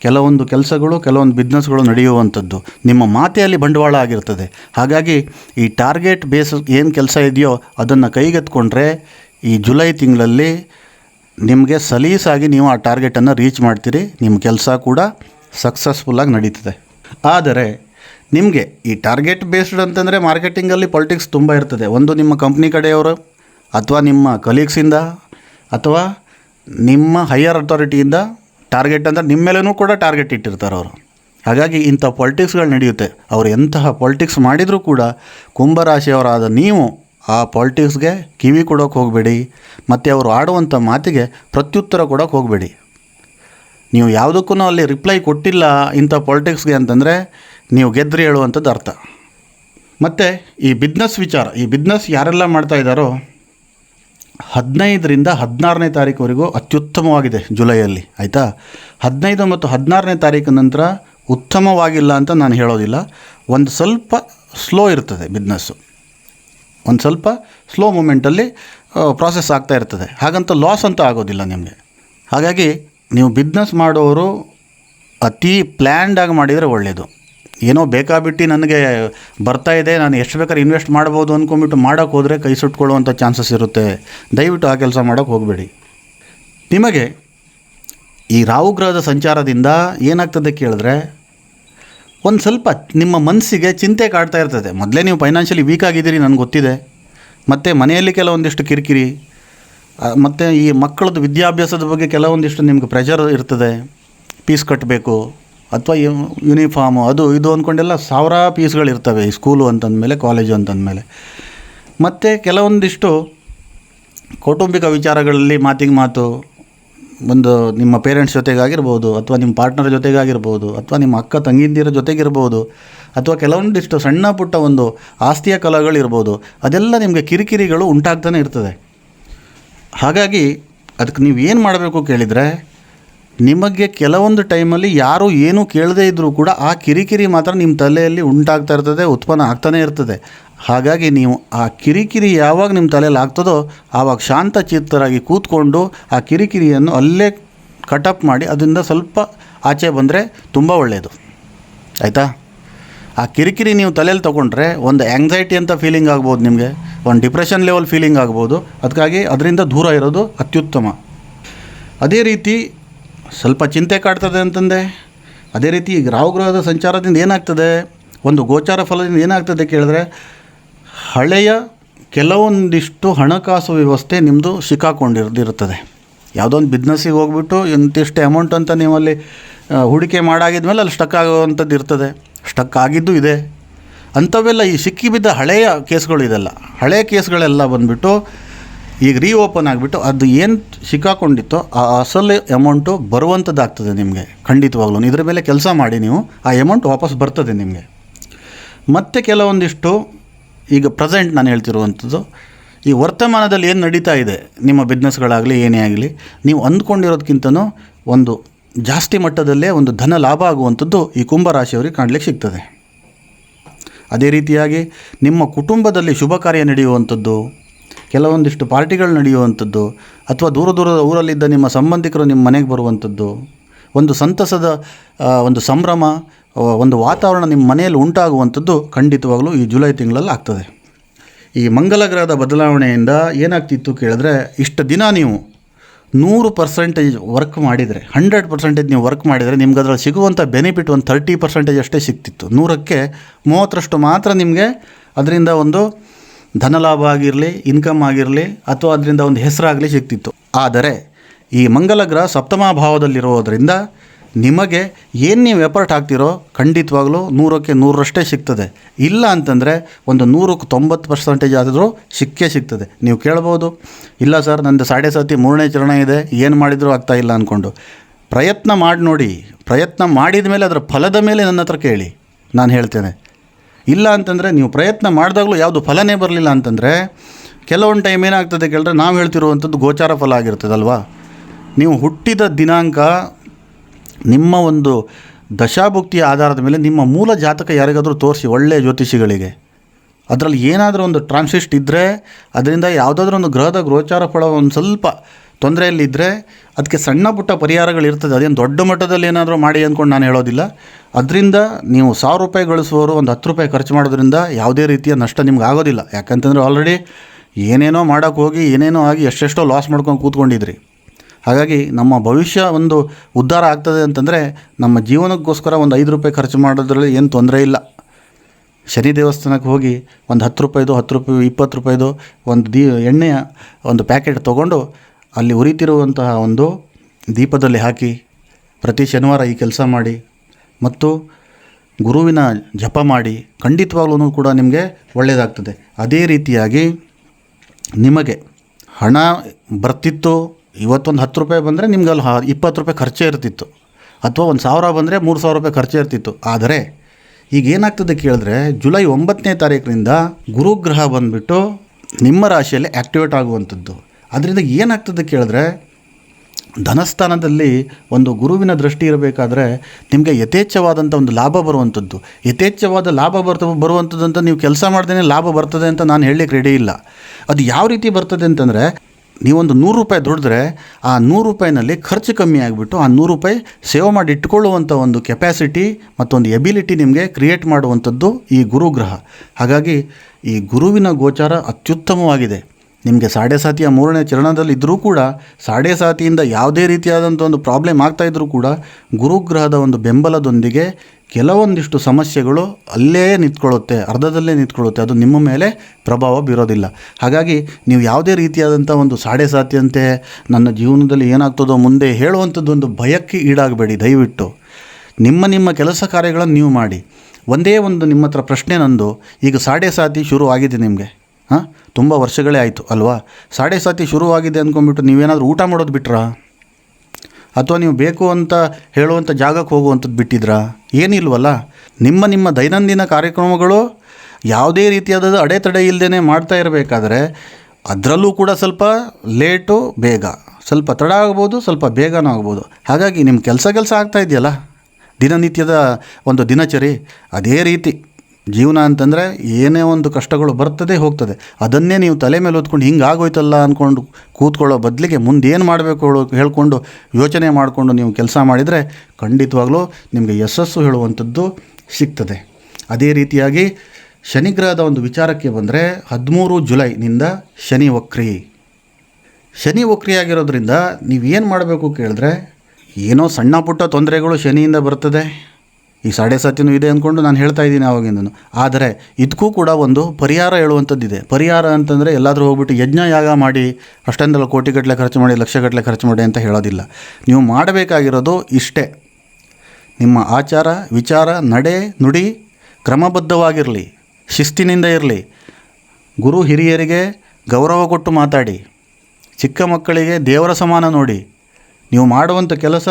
ಕೆಲವೊಂದು ಕೆಲಸಗಳು, ಕೆಲವೊಂದು ಬಿಸ್ನೆಸ್ಗಳು ನಡೆಯುವಂಥದ್ದು. ನಿಮ್ಮ ಮಾತೇ ಬಂಡವಾಳ ಆಗಿರ್ತದೆ. ಹಾಗಾಗಿ ಈ ಟಾರ್ಗೆಟ್ ಬೇಸ್ ಏನು ಕೆಲಸ ಇದೆಯೋ ಅದನ್ನು ಕೈಗೆತ್ಕೊಂಡ್ರೆ ಈ ಜುಲೈ ತಿಂಗಳಲ್ಲಿ ನಿಮಗೆ ಸಲೀಸಾಗಿ ನೀವು ಆ ಟಾರ್ಗೆಟನ್ನು ರೀಚ್ ಮಾಡ್ತೀರಿ. ನಿಮ್ಮ ಕೆಲಸ ಕೂಡ ಸಕ್ಸಸ್ಫುಲ್ಲಾಗಿ ನಡೀತದೆ. ಆದರೆ ನಿಮಗೆ ಈ ಟಾರ್ಗೆಟ್ ಬೇಸ್ಡ್ ಅಂತಂದರೆ ಮಾರ್ಕೆಟಿಂಗಲ್ಲಿ ಪಾಲಿಟಿಕ್ಸ್ ತುಂಬ ಇರ್ತದೆ. ಒಂದು ನಿಮ್ಮ ಕಂಪ್ನಿ ಕಡೆಯವರು ಅಥವಾ ನಿಮ್ಮ ಕಲೀಗ್ಸಿಂದ ಅಥವಾ ನಿಮ್ಮ ಹೈಯರ್ ಅಥಾರಿಟಿಯಿಂದ ಟಾರ್ಗೆಟ್ ಅಂದರೆ ನಿಮ್ಮ ಮೇಲೂ ಕೂಡ ಟಾರ್ಗೆಟ್ ಇಟ್ಟಿರ್ತಾರೆ ಅವರು. ಹಾಗಾಗಿ ಇಂಥ ಪಾಲಿಟಿಕ್ಸ್ಗಳು ನಡೆಯುತ್ತೆ. ಅವರು ಎಂತಹ ಪಾಲಿಟಿಕ್ಸ್ ಮಾಡಿದರೂ ಕೂಡ ಕುಂಭರಾಶಿಯವರಾದ ನೀವು ಆ ಪಾಲಿಟಿಕ್ಸ್ಗೆ ಕಿವಿ ಕೊಡೋಕೆ ಹೋಗಬೇಡಿ. ಮತ್ತು ಅವರು ಆಡುವಂಥ ಮಾತಿಗೆ ಪ್ರತ್ಯುತ್ತರ ಕೊಡೋಕೆ ಹೋಗಬೇಡಿ. ನೀವು ಯಾವುದಕ್ಕೂ ಅಲ್ಲಿ ರಿಪ್ಲೈ ಕೊಟ್ಟಿಲ್ಲ ಇಂಥ ಪಾಲಿಟಿಕ್ಸ್ಗೆ ಅಂತಂದರೆ ನೀವು ಗೆದ್ದರೆ ಹೇಳುವಂಥದ್ದು ಅರ್ಥ. ಮತ್ತು ಈ ಬಿಸ್ನೆಸ್ ವಿಚಾರ, ಈ ಬಿಸ್ನೆಸ್ ಯಾರೆಲ್ಲ ಮಾಡ್ತಾ ಇದ್ದಾರೋ, ಹದಿನೈದರಿಂದ ಹದಿನಾರನೇ ತಾರೀಕುವರೆಗೂ ಅತ್ಯುತ್ತಮವಾಗಿದೆ ಜುಲೈಯಲ್ಲಿ, ಆಯಿತಾ? ಹದಿನೈದು ಮತ್ತು ಹದಿನಾರನೇ ತಾರೀಕು ನಂತರ ಉತ್ತಮವಾಗಿಲ್ಲ ಅಂತ ನಾನು ಹೇಳೋದಿಲ್ಲ. ಒಂದು ಸ್ವಲ್ಪ ಸ್ಲೋ ಇರ್ತದೆ ಬಿಸ್ನೆಸ್ಸು ಒಂದು ಸ್ವಲ್ಪ ಸ್ಲೋ ಮೂಮೆಂಟಲ್ಲಿ ಪ್ರಾಸೆಸ್ ಆಗ್ತಾ ಇರ್ತದೆ. ಹಾಗಂತ ಲಾಸ್ ಅಂತ ಆಗೋದಿಲ್ಲ ನಿಮಗೆ. ಹಾಗಾಗಿ ನೀವು ಬಿಸ್ನೆಸ್ ಮಾಡೋರು ಅತೀ ಪ್ಲ್ಯಾಂಡಾಗಿ ಮಾಡಿದರೆ ಒಳ್ಳೆಯದು ಏನೋ ಬೇಕಾಬಿಟ್ಟು ನನಗೆ ಬರ್ತಾ ಇದೆ, ನಾನು ಎಷ್ಟು ಬೇಕಾದ್ರೆ ಇನ್ವೆಸ್ಟ್ ಮಾಡ್ಬೋದು ಅಂದ್ಕೊಂಬಿಟ್ಟು ಮಾಡೋಕ್ಕೆ ಹೋದರೆ ಕೈ ಸುಟ್ಕೊಳ್ಳುವಂಥ ಚಾನ್ಸಸ್ ಇರುತ್ತೆ. ದಯವಿಟ್ಟು ಆ ಕೆಲಸ ಮಾಡೋಕ್ಕೆ ಹೋಗಬೇಡಿ. ನಿಮಗೆ ಈ ರಾಹುಗ್ರಹದ ಸಂಚಾರದಿಂದ ಏನಾಗ್ತದೆ ಕೇಳಿದ್ರೆ, ಒಂದು ಸ್ವಲ್ಪ ನಿಮ್ಮ ಮನಸ್ಸಿಗೆ ಚಿಂತೆ ಕಾಡ್ತಾ ಇರ್ತದೆ. ಮೊದಲೇ ನೀವು ಫೈನಾನ್ಷಿಯಲಿ ವೀಕ್ ಆಗಿದ್ದೀರಿ ನನಗೆ ಗೊತ್ತಿದೆ. ಮತ್ತು ಮನೆಯಲ್ಲಿ ಕೆಲವೊಂದಿಷ್ಟು ಕಿರಿಕಿರಿ ಮತ್ತು ಈ ಮಕ್ಕಳದ್ದು ವಿದ್ಯಾಭ್ಯಾಸದ ಬಗ್ಗೆ ಕೆಲವೊಂದಿಷ್ಟು ನಿಮ್ಗೆ ಪ್ರೆಷರ್ ಇರ್ತದೆ. ಪೀಸ್ ಕಟ್ಟಬೇಕು ಅಥವಾ ಯೂನಿಫಾರ್ಮು ಅದು ಇದು ಅಂದ್ಕೊಂಡೆಲ್ಲ ಸಾವಿರ ಪೀಸ್ಗಳಿರ್ತವೆ ಈ ಸ್ಕೂಲು ಅಂತಂದಮೇಲೆ ಕಾಲೇಜು ಅಂತಂದಮೇಲೆ. ಮತ್ತು ಕೆಲವೊಂದಿಷ್ಟು ಕೌಟುಂಬಿಕ ವಿಚಾರಗಳಲ್ಲಿ ಮಾತಿಗೆ ಮಾತು, ಒಂದು ನಿಮ್ಮ ಪೇರೆಂಟ್ಸ್ ಜೊತೆಗಾಗಿರ್ಬೋದು, ಅಥವಾ ನಿಮ್ಮ ಪಾರ್ಟ್ನರ್ ಜೊತೆಗಾಗಿರ್ಬೋದು, ಅಥವಾ ನಿಮ್ಮ ಅಕ್ಕ ತಂಗಿಂದಿರ ಜೊತೆಗಿರ್ಬೋದು, ಅಥವಾ ಕೆಲವೊಂದಿಷ್ಟು ಸಣ್ಣ ಪುಟ್ಟ ಒಂದು ಆಸ್ತಿಯ ಕಲಗಳಿರ್ಬೋದು, ಅದೆಲ್ಲ ನಿಮಗೆ ಕಿರಿಕಿರಿಗಳು ಉಂಟಾಗ್ತಾನೆ ಇರ್ತದೆ. ಹಾಗಾಗಿ ಅದಕ್ಕೆ ನೀವು ಏನು ಮಾಡಬೇಕು ಕೇಳಿದರೆ ನಿಮಗೆ ಕೆಲವೊಂದು ಟೈಮಲ್ಲಿ ಯಾರು ಏನೂ ಕೇಳದೇ ಇದ್ದರೂ ಕೂಡ ಆ ಕಿರಿಕಿರಿ ಮಾತ್ರ ನಿಮ್ಮ ತಲೆಯಲ್ಲಿ ಉಂಟಾಗ್ತಾ ಇರ್ತದೆ, ಉತ್ಪನ್ನ ಆಗ್ತಾನೇ ಇರ್ತದೆ. ಹಾಗಾಗಿ ನೀವು ಆ ಕಿರಿಕಿರಿ ಯಾವಾಗ ನಿಮ್ಮ ತಲೆಯಲ್ಲಿ ಆಗ್ತದೋ ಆವಾಗ ಶಾಂತ ಚಿತ್ತರಾಗಿ ಕೂತ್ಕೊಂಡು ಆ ಕಿರಿಕಿರಿಯನ್ನು ಅಲ್ಲೇ ಕಟಪ್ ಮಾಡಿ ಅದರಿಂದ ಸ್ವಲ್ಪ ಆಚೆ ಬಂದರೆ ತುಂಬ ಒಳ್ಳೆಯದು ಆಯಿತಾ? ಆ ಕಿರಿಕಿರಿ ನೀವು ತಲೆಯಲ್ಲಿ ತೊಗೊಂಡ್ರೆ ಒಂದು ಆ್ಯಂಗ್ಸೈಟಿ ಅಂತ ಫೀಲಿಂಗ್ ಆಗ್ಬೋದು ನಿಮಗೆ, ಒಂದು ಡಿಪ್ರೆಷನ್ ಲೆವೆಲ್ ಫೀಲಿಂಗ್ ಆಗ್ಬೋದು. ಅದಕ್ಕಾಗಿ ಅದರಿಂದ ದೂರ ಇರೋದು ಅತ್ಯುತ್ತಮ. ಅದೇ ರೀತಿ ಸ್ವಲ್ಪ ಚಿಂತೆ ಕಾಡ್ತದೆ ಅಂತಂದೆ. ಅದೇ ರೀತಿ ಈಗ ರಾಹುಗ್ರಹದ ಸಂಚಾರದಿಂದ ಏನಾಗ್ತದೆ? ಒಂದು ಗೋಚಾರ ಫಲದಿಂದ ಏನಾಗ್ತದೆ ಕೇಳಿದ್ರೆ, ಹಳೆಯ ಕೆಲವೊಂದಿಷ್ಟು ಹಣಕಾಸು ವ್ಯವಸ್ಥೆ ನಿಮ್ಮದು ಸಿಕ್ಕಾಕೊಂಡಿರ್ದಿರುತ್ತದೆ. ಯಾವುದೋ ಒಂದು ಬಿಸ್ನೆಸ್ಸಿಗೆ ಹೋಗ್ಬಿಟ್ಟು ಇಂತಿಷ್ಟು ಅಮೌಂಟ್ ಅಂತ ನೀವಲ್ಲಿ ಹೂಡಿಕೆ ಮಾಡಾಗಿದ್ಮೇಲೆ ಅಲ್ಲಿ ಸ್ಟಕ್ ಆಗುವಂಥದ್ದು ಇರ್ತದೆ. ಸ್ಟಕ್ ಆಗಿದ್ದು ಇದೆ. ಅಂಥವೆಲ್ಲ ಈ ಸಿಕ್ಕಿಬಿದ್ದ ಹಳೆಯ ಕೇಸ್ಗಳು ಇದೆಲ್ಲ. ಹಳೆಯ ಕೇಸ್ಗಳೆಲ್ಲ ಬಂದುಬಿಟ್ಟು ಈಗ ರೀಓಪನ್ ಆಗಿಬಿಟ್ಟು ಅದು ಏನು ಸಿಕ್ಕಾಕೊಂಡಿತ್ತೋ ಆ ಅಸಲು ಅಮೌಂಟು ಬರುವಂಥದ್ದಾಗ್ತದೆ ನಿಮಗೆ, ಖಂಡಿತವಾಗ್ಲೂ. ಇದ್ರ ಮೇಲೆ ಕೆಲಸ ಮಾಡಿ ನೀವು, ಆ ಅಮೌಂಟ್ ವಾಪಸ್ ಬರ್ತದೆ ನಿಮಗೆ. ಮತ್ತು ಕೆಲವೊಂದಿಷ್ಟು ಈಗ ಪ್ರೆಸೆಂಟ್ ನಾನು ಹೇಳ್ತಿರುವಂಥದ್ದು, ಈ ವರ್ತಮಾನದಲ್ಲಿ ಏನು ನಡೀತಾ ಇದೆ, ನಿಮ್ಮ ಬಿಸ್ನೆಸ್ಗಳಾಗಲಿ ಏನೇ ಆಗಲಿ, ನೀವು ಅಂದ್ಕೊಂಡಿರೋದಕ್ಕಿಂತನೂ ಒಂದು ಜಾಸ್ತಿ ಮಟ್ಟದಲ್ಲೇ ಒಂದು ಧನ ಲಾಭ ಆಗುವಂಥದ್ದು ಈ ಕುಂಭರಾಶಿಯವರಿಗೆ ಕಾಣಲಿಕ್ಕೆ ಸಿಗ್ತದೆ. ಅದೇ ರೀತಿಯಾಗಿ ನಿಮ್ಮ ಕುಟುಂಬದಲ್ಲಿ ಶುಭ ಕಾರ್ಯ ನಡೆಯುವಂಥದ್ದು ಕೆಲವೊಂದಿಷ್ಟು ಪಾರ್ಟಿಗಳು ನಡೆಯುವಂಥದ್ದು ಅಥವಾ ದೂರ ದೂರದ ಊರಲ್ಲಿದ್ದ ನಿಮ್ಮ ಸಂಬಂಧಿಕರು ನಿಮ್ಮ ಮನೆಗೆ ಬರುವಂಥದ್ದು, ಒಂದು ಸಂತಸದ ಒಂದು ಸಂಭ್ರಮ ಒಂದು ವಾತಾವರಣ ನಿಮ್ಮ ಮನೆಯಲ್ಲಿ ಉಂಟಾಗುವಂಥದ್ದು ಖಂಡಿತವಾಗಲೂ ಈ ಜುಲೈ ತಿಂಗಳಲ್ಲಿ ಆಗ್ತದೆ. ಈ ಮಂಗಲ ಗ್ರಹದ ಬದಲಾವಣೆಯಿಂದ ಏನಾಗ್ತಿತ್ತು ಕೇಳಿದ್ರೆ, ಇಷ್ಟು ದಿನ ನೀವು ನೂರು ಪರ್ಸೆಂಟೇಜ್ ವರ್ಕ್ ಮಾಡಿದರೆ ಹಂಡ್ರೆಡ್ ಪರ್ಸೆಂಟೇಜ್ ನೀವು ವರ್ಕ್ ಮಾಡಿದರೆ ನಿಮ್ಗೆ ಅದರಲ್ಲಿ ಸಿಗುವಂಥ ಬೆನಿಫಿಟ್ ಒಂದು ಥರ್ಟಿ ಪರ್ಸೆಂಟೇಜ್ ಅಷ್ಟೇ ಸಿಗ್ತಿತ್ತು. ನೂರಕ್ಕೆ ಮೂವತ್ತರಷ್ಟು ಮಾತ್ರ ನಿಮಗೆ ಅದರಿಂದ ಒಂದು ಧನಲಾಭ ಆಗಿರಲಿ ಇನ್ಕಮ್ ಆಗಿರಲಿ, ಅಥವಾ ಅದರಿಂದ ಒಂದು ಹೆಸರಾಗಲಿ ಸಿಗ್ತಿತ್ತು. ಆದರೆ, ಈ ಮಂಗಲ ಗ್ರಹ ಸಪ್ತಮ ಭಾವದಲ್ಲಿರೋದ್ರಿಂದ ನಿಮಗೆ ಏನು ನೀವು ಎಫರ್ಟ್ ಹಾಕ್ತಿರೋ ಖಂಡಿತವಾಗಲೂ ನೂರಕ್ಕೆ ನೂರರಷ್ಟೇ ಸಿಗ್ತದೆ. ಇಲ್ಲ ಅಂತಂದರೆ ಒಂದು ನೂರಕ್ಕೆ ತೊಂಬತ್ತು ಪರ್ಸೆಂಟೇಜ್ ಆದರೂ ಸಿಕ್ಕೇ ಸಿಗ್ತದೆ. ನೀವು ಕೇಳ್ಬೋದು. ಇಲ್ಲ ಸರ್, ನಂದು ಸಾಡೆ ಸತಿ ಮೂರನೇ ಚರಣ ಇದೆ, ಏನು ಮಾಡಿದರೂ ಆಗ್ತಾಯಿಲ್ಲ ಅಂದ್ಕೊಂಡು ಪ್ರಯತ್ನ ಮಾಡಿ ನೋಡಿ, ಪ್ರಯತ್ನ ಮಾಡಿದ ಮೇಲೆ ಅದರ ಫಲದ ಮೇಲೆ ನನ್ನ ಹತ್ರ ಕೇಳಿ. ನಾನು ಹೇಳ್ತೇನೆ. ಇಲ್ಲ ಅಂತಂದರೆ ನೀವು ಪ್ರಯತ್ನ ಮಾಡಿದಾಗಲೂ ಯಾವುದು ಫಲನೇ ಬರಲಿಲ್ಲ ಅಂತಂದರೆ ಕೆಲವೊಂದು ಟೈಮ್ ಏನಾಗ್ತದೆ ಕೇಳಿದ್ರೆ ನಾವು ಹೇಳ್ತಿರುವಂಥದ್ದು ಗೋಚಾರ ಫಲ ಆಗಿರ್ತದಲ್ವಾ? ನೀವು ಹುಟ್ಟಿದ ದಿನಾಂಕ ನಿಮ್ಮ ಒಂದು ದಶಾಭುಕ್ತಿಯ ಆಧಾರದ ಮೇಲೆ ನಿಮ್ಮ ಮೂಲ ಜಾತಕ ಯಾರಿಗಾದರೂ ತೋರಿಸಿ ಒಳ್ಳೆಯ ಜ್ಯೋತಿಷಿಗಳಿಗೆ. ಅದರಲ್ಲಿ ಏನಾದರೂ ಒಂದು ಟ್ರಾನ್ಸಿಸ್ಟ್ ಇದ್ದರೆ ಅದರಿಂದ ಯಾವುದಾದ್ರೂ ಒಂದು ಗ್ರಹದ ಗೋಚಾರ ಫಲ ಒಂದು ಸ್ವಲ್ಪ ತೊಂದರೆಯಲ್ಲಿದ್ದರೆ ಅದಕ್ಕೆ ಸಣ್ಣ ಪುಟ್ಟ ಪರಿಹಾರಗಳಿರ್ತದೆ ಅದೇನು ದೊಡ್ಡ ಮಟ್ಟದಲ್ಲಿ ಏನಾದರೂ ಮಾಡಿ ಅಂದ್ಕೊಂಡು ನಾನು ಹೇಳೋದಿಲ್ಲ. ಅದರಿಂದ ನೀವು ಸಾವಿರ ರೂಪಾಯಿ ಗಳಿಸುವವರು ಒಂದು ಹತ್ತು ರೂಪಾಯಿ ಖರ್ಚು ಮಾಡೋದ್ರಿಂದ ಯಾವುದೇ ರೀತಿಯ ನಷ್ಟ ನಿಮ್ಗೆ ಆಗೋದಿಲ್ಲ. ಯಾಕಂತಂದರೆ ಆಲ್ರೆಡಿ ಏನೇನೋ ಮಾಡೋಕ್ಕೆ ಹೋಗಿ, ಏನೇನೋ ಆಗಿ ಎಷ್ಟೆಷ್ಟೋ ಲಾಸ್ ಮಾಡ್ಕೊಂಡು ಕೂತ್ಕೊಂಡಿದ್ರಿ. ಹಾಗಾಗಿ ನಮ್ಮ ಭವಿಷ್ಯ ಒಂದು ಉದ್ಧಾರ ಆಗ್ತದೆ ಅಂತಂದರೆ ನಮ್ಮ ಜೀವನಕ್ಕೋಸ್ಕರ ಒಂದು ಐದು ರೂಪಾಯಿ ಖರ್ಚು ಮಾಡೋದ್ರಲ್ಲಿ ಏನು ತೊಂದರೆ ಇಲ್ಲ. ಶನಿ ದೇವಸ್ಥಾನಕ್ಕೆ ಹೋಗಿ ಒಂದು ಹತ್ತು ರೂಪಾಯಿದು, ಹತ್ತು ರೂಪಾಯಿ, ಇಪ್ಪತ್ತು ರೂಪಾಯಿದು ಒಂದು ದೀ, ಎಣ್ಣೆಯ ಒಂದು ಪ್ಯಾಕೆಟ್ ತೊಗೊಂಡು ಅಲ್ಲಿ ಉರಿತಿರುವಂತಹ ಒಂದು ದೀಪದಲ್ಲಿ ಹಾಕಿ ಪ್ರತಿ ಶನಿವಾರ ಈ ಕೆಲಸ ಮಾಡಿ ಮತ್ತು ಗುರುವಿನ ಜಪ ಮಾಡಿ ಖಂಡಿತವಾಗ್ಲೂ ಕೂಡ ನಿಮಗೆ ಒಳ್ಳೆಯದಾಗ್ತದೆ ಅದೇ ರೀತಿಯಾಗಿ ನಿಮಗೆ ಹಣ ಬರ್ತಿತ್ತು, ಇವತ್ತೊಂದು ಹತ್ತು ರೂಪಾಯಿ ಬಂದರೆ ನಿಮ್ಗೆ ಅಲ್ಲಿ ಇಪ್ಪತ್ತು ರೂಪಾಯಿ ಖರ್ಚೇ ಇರ್ತಿತ್ತು. ಅಥವಾ ಒಂದು ಸಾವಿರ ಬಂದರೆ ಮೂರು ಸಾವಿರ ರೂಪಾಯಿ ಖರ್ಚೇ ಇರ್ತಿತ್ತು. ಆದರೆ ಈಗ ಏನಾಗ್ತದೆ ಕೇಳಿದ್ರೆ ಜುಲೈ ಒಂಬತ್ತನೇ ತಾರೀಕಿನಿಂದ ಗುರುಗ್ರಹ ಬಂದುಬಿಟ್ಟು ನಿಮ್ಮ ರಾಶಿಯಲ್ಲಿ ಆ್ಯಕ್ಟಿವೇಟ್ ಆಗುವಂಥದ್ದು. ಅದರಿಂದ ಏನಾಗ್ತದೆ ಕೇಳಿದ್ರೆ, ಧನಸ್ಥಾನದಲ್ಲಿ ಒಂದು ಗುರುವಿನ ದೃಷ್ಟಿ ಇರಬೇಕಾದ್ರೆ ನಿಮಗೆ ಯಥೇಚ್ಛವಾದಂಥ ಒಂದು ಲಾಭ ಬರುವಂಥದ್ದು. ಯಥೇಚ್ಛವಾದ ಲಾಭ ಬರ್ತ ಬರುವಂಥದ್ದು ಅಂತ ನೀವು ಕೆಲಸ ಮಾಡ್ದೇ ಲಾಭ ಬರ್ತದೆ ಅಂತ ನಾನು ಹೇಳಲಿಕ್ಕೆ ರೆಡಿ ಇಲ್ಲ. ಅದು ಯಾವ ರೀತಿ ಬರ್ತದೆ ಅಂತಂದರೆ, ನೀವೊಂದು ನೂರು ರೂಪಾಯಿ ದುಡಿದ್ರೆ ಆ ನೂರು ರೂಪಾಯಿನಲ್ಲಿ ಖರ್ಚು ಕಮ್ಮಿ ಆಗಿಬಿಟ್ಟು ಆ ನೂರು ರೂಪಾಯಿ ಸೇವ್ ಮಾಡಿ ಇಟ್ಕೊಳ್ಳುವಂಥ ಒಂದು ಕೆಪ್ಯಾಸಿಟಿ ಮತ್ತೊಂದು ಎಬಿಲಿಟಿ ನಿಮಗೆ ಕ್ರಿಯೇಟ್ ಮಾಡುವಂಥದ್ದು ಈ ಗುರುಗ್ರಹ. ಹಾಗಾಗಿ ಈ ಗುರುವಿನ ಗೋಚಾರ ಅತ್ಯುತ್ತಮವಾಗಿದೆ. ನಿಮಗೆ ಸಾಡೆ ಸಾತಿಯ ಮೂರನೇ ಚರಣದಲ್ಲಿದ್ದರೂ ಕೂಡ ಸಾಡೆ ಸಾತಿಯಿಂದ ಯಾವುದೇ ರೀತಿಯಾದಂಥ ಒಂದು ಪ್ರಾಬ್ಲಮ್ ಆಗ್ತಾ ಇದ್ದರೂ ಕೂಡ ಗುರುಗ್ರಹದ ಒಂದು ಬೆಂಬಲದೊಂದಿಗೆ ಕೆಲವೊಂದಿಷ್ಟು ಸಮಸ್ಯೆಗಳು ಅಲ್ಲೇ ನಿಂತ್ಕೊಳ್ಳುತ್ತೆ, ಅರ್ಧದಲ್ಲೇ ನಿಂತ್ಕೊಳ್ಳುತ್ತೆ. ಅದು ನಿಮ್ಮ ಮೇಲೆ ಪ್ರಭಾವ ಬೀರೋದಿಲ್ಲ. ಹಾಗಾಗಿ ನೀವು ಯಾವುದೇ ರೀತಿಯಾದಂಥ ಒಂದು ಸಾಡೆ ಸಾತಿಯಂತೆ ನನ್ನ ಜೀವನದಲ್ಲಿ ಏನಾಗ್ತದೋ ಮುಂದೆ ಹೇಳುವಂಥದ್ದು ಒಂದು ಭಯಕ್ಕೆ ಈಡಾಗಬೇಡಿ. ದಯವಿಟ್ಟು ನಿಮ್ಮ ನಿಮ್ಮ ಕೆಲಸ ಕಾರ್ಯಗಳನ್ನು ನೀವು ಮಾಡಿ. ಒಂದೇ ಒಂದು ನಿಮ್ಮ ಹತ್ರ ಪ್ರಶ್ನೆ ನಂದು, ಈಗ ಸಾಡೆ ಸಾತಿ ಶುರು ಆಗಿದೆ ನಿಮಗೆ. ಹಾಂ? ತುಂಬ ವರ್ಷಗಳೇ ಆಯಿತು, ಅಲ್ವಾ? ಸಾಡೆ ಸಾತಿ ಶುರುವಾಗಿದೆ ಅಂದ್ಕೊಂಡ್ಬಿಟ್ಟು ನೀವೇನಾದರೂ ಊಟ ಮಾಡೋದು ಬಿಟ್ರಾ? ಅಥವಾ ನೀವು ಬೇಕು ಅಂತ ಹೇಳುವಂಥ ಜಾಗಕ್ಕೆ ಹೋಗುವಂಥದ್ದು ಬಿಟ್ಟಿದ್ರಾ? ಏನಿಲ್ವಲ್ಲ? ನಿಮ್ಮ ನಿಮ್ಮ ದೈನಂದಿನ ಕಾರ್ಯಕ್ರಮಗಳು ಯಾವುದೇ ರೀತಿಯಾದ ಅಡೆತಡೆ ಇಲ್ಲದೇ ಮಾಡ್ತಾ ಇರಬೇಕಾದ್ರೆ ಅದರಲ್ಲೂ ಕೂಡ ಸ್ವಲ್ಪ ಲೇಟು ಬೇಗ. ಸ್ವಲ್ಪ ತಡ ಆಗ್ಬೋದು, ಸ್ವಲ್ಪ ಬೇಗನೂ ಆಗ್ಬೋದು. ಹಾಗಾಗಿ ನಿಮ್ಮ ಕೆಲಸ ಕೆಲಸ ಆಗ್ತಾ ಇದೆಯಲ್ಲ? ದಿನನಿತ್ಯದ ಒಂದು ದಿನಚರಿ, ಅದೇ ರೀತಿ. ಜೀವನ ಅಂತಂದರೆ ಏನೇ ಒಂದು ಕಷ್ಟಗಳು ಬರ್ತದೆ ಹೋಗ್ತದೆ. ಅದನ್ನೇ ನೀವು ತಲೆ ಮೇಲೆ ಹೊತ್ಕೊಂಡು ಹಿಂಗೆ ಆಗೋಯ್ತಲ್ಲ ಅಂದ್ಕೊಂಡು ಕೂತ್ಕೊಳ್ಳೋ ಬದಲಿಗೆ ಮುಂದೆ ಏನು ಮಾಡಬೇಕು ಹೇಳ್ಕೊಂಡು ಯೋಚನೆ ಮಾಡಿಕೊಂಡು ನೀವು ಕೆಲಸ ಮಾಡಿದರೆ ಖಂಡಿತವಾಗಲೂ ನಿಮಗೆ ಯಶಸ್ಸು ಹೇಳುವಂಥದ್ದು ಸಿಗ್ತದೆ. ಅದೇ ರೀತಿಯಾಗಿ ಶನಿಗ್ರಹದ ಒಂದು ವಿಚಾರಕ್ಕೆ ಬಂದರೆ ಹದಿಮೂರು ಜುಲೈನಿಂದ ಶನಿ ವಕ್ರಿ. ಶನಿ ವಕ್ರಿಯಾಗಿರೋದ್ರಿಂದ ನೀವೇನು ಮಾಡಬೇಕು ಕೇಳಿದ್ರೆ ಏನೋ ಸಣ್ಣ ಪುಟ್ಟ ತೊಂದರೆಗಳು ಶನಿಯಿಂದ ಬರ್ತದೆ. ಈ ಸಾಡೆ ಸತ್ಯನೂ ಇದೆ ಅಂದ್ಕೊಂಡು ನಾನು ಹೇಳ್ತಾ ಇದ್ದೀನಿ ಆವಾಗಿಂದನು. ಆದರೆ ಇದಕ್ಕೂ ಕೂಡ ಒಂದು ಪರಿಹಾರ ಹೇಳುವಂಥದ್ದಿದೆ. ಪರಿಹಾರ ಅಂತಂದರೆ ಎಲ್ಲಾದರೂ ಹೋಗ್ಬಿಟ್ಟು ಯಜ್ಞ ಯಾಗ ಮಾಡಿ, ಅಷ್ಟೊಂದೆಲ್ಲ ಕೋಟಿಗಟ್ಟಲೆ ಖರ್ಚು ಮಾಡಿ, ಲಕ್ಷಗಟ್ಟಲೆ ಖರ್ಚು ಮಾಡಿ ಅಂತ ಹೇಳೋದಿಲ್ಲ. ನೀವು ಮಾಡಬೇಕಾಗಿರೋದು ಇಷ್ಟೇ. ನಿಮ್ಮ ಆಚಾರ, ವಿಚಾರ, ನಡೆ, ನುಡಿ ಕ್ರಮಬದ್ಧವಾಗಿರಲಿ, ಶಿಸ್ತಿನಿಂದ ಇರಲಿ. ಗುರು ಹಿರಿಯರಿಗೆ ಗೌರವ ಕೊಟ್ಟು ಮಾತಾಡಿ. ಚಿಕ್ಕ ಮಕ್ಕಳಿಗೆ ದೇವರ ಸಮಾನ ನೋಡಿ. ನೀವು ಮಾಡುವಂಥ ಕೆಲಸ,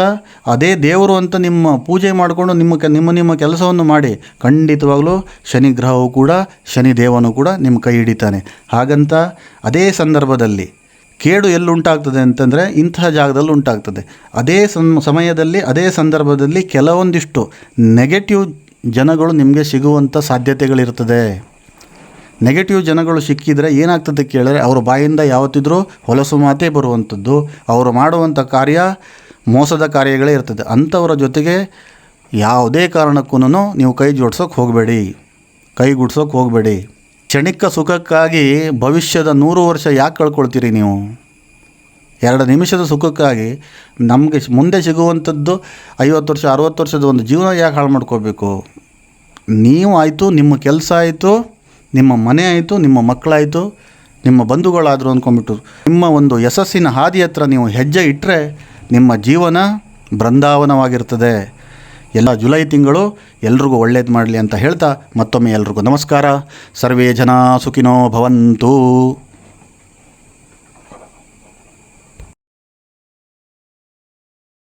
ಅದೇ ದೇವರು ಅಂತ ನಿಮ್ಮ ಪೂಜೆ ಮಾಡಿಕೊಂಡು ನಿಮ್ಮ ಕೆ, ನಿಮ್ಮ ನಿಮ್ಮ ಕೆಲಸವನ್ನು ಮಾಡಿ, ಖಂಡಿತವಾಗಲೂ ಶನಿ ಗ್ರಹವು ಕೂಡ ಶನಿ ದೇವನು ಕೂಡ ನಿಮ್ಮ ಕೈ ಹಿಡಿತಾನೆ. ಹಾಗಂತ ಅದೇ ಸಂದರ್ಭದಲ್ಲಿ ಕೇಡು ಎಲ್ಲಿ ಉಂಟಾಗ್ತದೆ ಅಂತಂದರೆ ಇಂತಹ ಜಾಗದಲ್ಲಿ ಉಂಟಾಗ್ತದೆ. ಅದೇ ಸಮಯದಲ್ಲಿ, ಅದೇ ಸಂದರ್ಭದಲ್ಲಿ ಕೆಲವೊಂದಿಷ್ಟು ನೆಗೆಟಿವ್ ಜನಗಳು ನಿಮಗೆ ಸಿಗುವಂಥ ಸಾಧ್ಯತೆಗಳಿರ್ತದೆ. ನೆಗೆಟಿವ್ ಜನಗಳು ಸಿಕ್ಕಿದರೆ ಏನಾಗ್ತದೆ ಕೇಳಿದ್ರೆ ಅವ್ರ ಬಾಯಿಂದ ಯಾವತ್ತಿದ್ರೂ ಹೊಲಸು ಮಾತೇ ಬರುವಂಥದ್ದು. ಅವರು ಮಾಡುವಂಥ ಕಾರ್ಯ ಮೋಸದ ಕಾರ್ಯಗಳೇ ಇರ್ತದೆ. ಅಂಥವರ ಜೊತೆಗೆ ಯಾವುದೇ ಕಾರಣಕ್ಕೂ ನೀವು ಕೈ ಜೋಡ್ಸೋಕೆ ಹೋಗಬೇಡಿ. ಕೈಗೂಡ್ಸೋಕೆ ಹೋಗಬೇಡಿ. ಕ್ಷಣಿಕ ಸುಖಕ್ಕಾಗಿ ಭವಿಷ್ಯದ ನೂರು ವರ್ಷ ಯಾಕೆ ಕಳ್ಕೊಳ್ತೀರಿ ನೀವು? ಎರಡು ನಿಮಿಷದ ಸುಖಕ್ಕಾಗಿ ನಮಗೆ ಮುಂದೆ ಸಿಗುವಂಥದ್ದು ಐವತ್ತು ವರ್ಷ, ಅರುವತ್ತು ವರ್ಷದ ಒಂದು ಜೀವನ ಯಾಕೆ ಹಾಳು ಮಾಡ್ಕೋಬೇಕು ನೀವು ಆಯಿತು, ನಿಮ್ಮ ಕೆಲಸ ಆಯಿತು ನಿಮ್ಮ ಮನೆ ಆಯಿತು, ನಿಮ್ಮ ಮಕ್ಕಳಾಯಿತು, ನಿಮ್ಮ ಬಂಧುಗಳಾದರು ಅಂದ್ಕೊಂಡ್ಬಿಟ್ಟು ನಿಮ್ಮ ಒಂದು ಯಶಸ್ಸಿನ ಹಾದಿ ಹತ್ರ ನೀವು ಹೆಜ್ಜೆ ಇಟ್ಟರೆ ನಿಮ್ಮ ಜೀವನ ಬೃಂದಾವನವಾಗಿರ್ತದೆ. ಎಲ್ಲ ಜುಲೈ ತಿಂಗಳು ಎಲ್ರಿಗೂ ಒಳ್ಳೇದು ಮಾಡಲಿ ಅಂತ ಹೇಳ್ತಾ ಮತ್ತೊಮ್ಮೆ ಎಲ್ರಿಗೂ ನಮಸ್ಕಾರ. ಸರ್ವೇ ಜನ ಸುಖಿನೋ ಭವಂತು.